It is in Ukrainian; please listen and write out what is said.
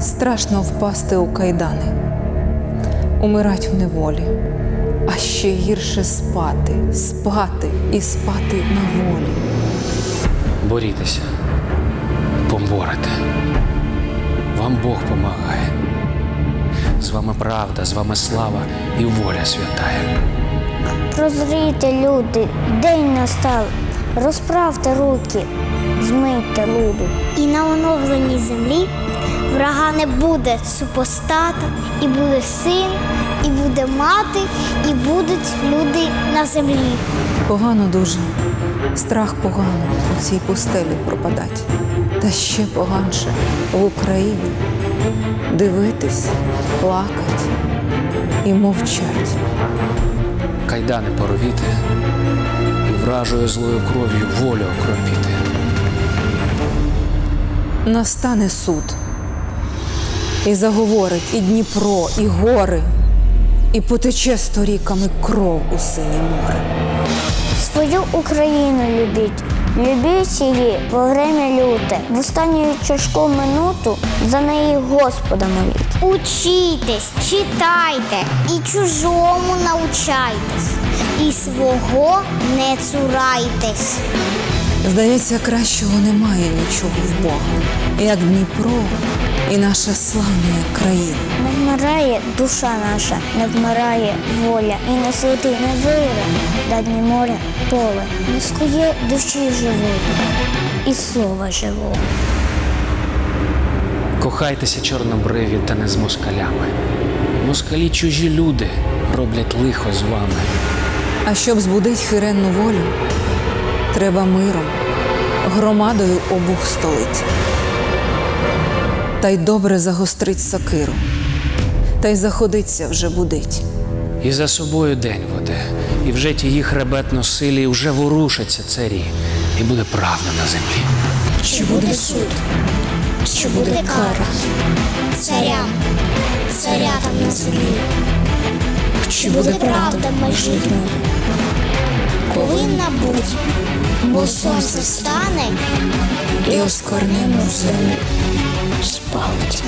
Страшно впасти у кайдани, умирать в неволі, а ще гірше спати, спати і спати на волі. Борітеся, поборете. Вам Бог помагає. З вами правда, з вами слава і воля святая. Прозрійте, люди, день настав. Розправте руки, змийте луду. І на оновленій землі врага не буде супостата, і буде син, і буде мати, і будуть люди на землі. Погано дуже, страх погано у цій пустелі пропадать. Та ще поганше в Україні дивитись, плакать і мовчать. Кайдани поровіти і вражою злою кров'ю волю окропіти. Настане суд, і заговорить і Дніпро, і гори, і потече сторіками кров у синє море. Свою Україну любіть, любіть її во время люте. В останню чашку минуту за неї Господа моліть. Учітесь, читайте і чужому научайтесь, і свого не цурайтесь. Здається, кращого немає нічого в Бога, як Дніпро і наша славна країна. Не вмирає душа наша, не вмирає воля, і не світи, не вире, дадні моря, поле, не скує душі живої і слова живого. Кохайтеся чорнобриві та не з москалями. Москалі чужі люди роблять лихо з вами. А щоб збудить хиренну волю, треба миром, громадою обох столиць. Та й добре загострить сокиру, та й заходиться вже будить. І за собою день воде, і вже тії хребетно силі, і вже ворушаться царі, і буде правда на землі. Чи буде суд, чи буде кара царям, царятам на землі? Чи буде правда людьми? Повинна бути, бо сонце встане І осквернену землю спалить.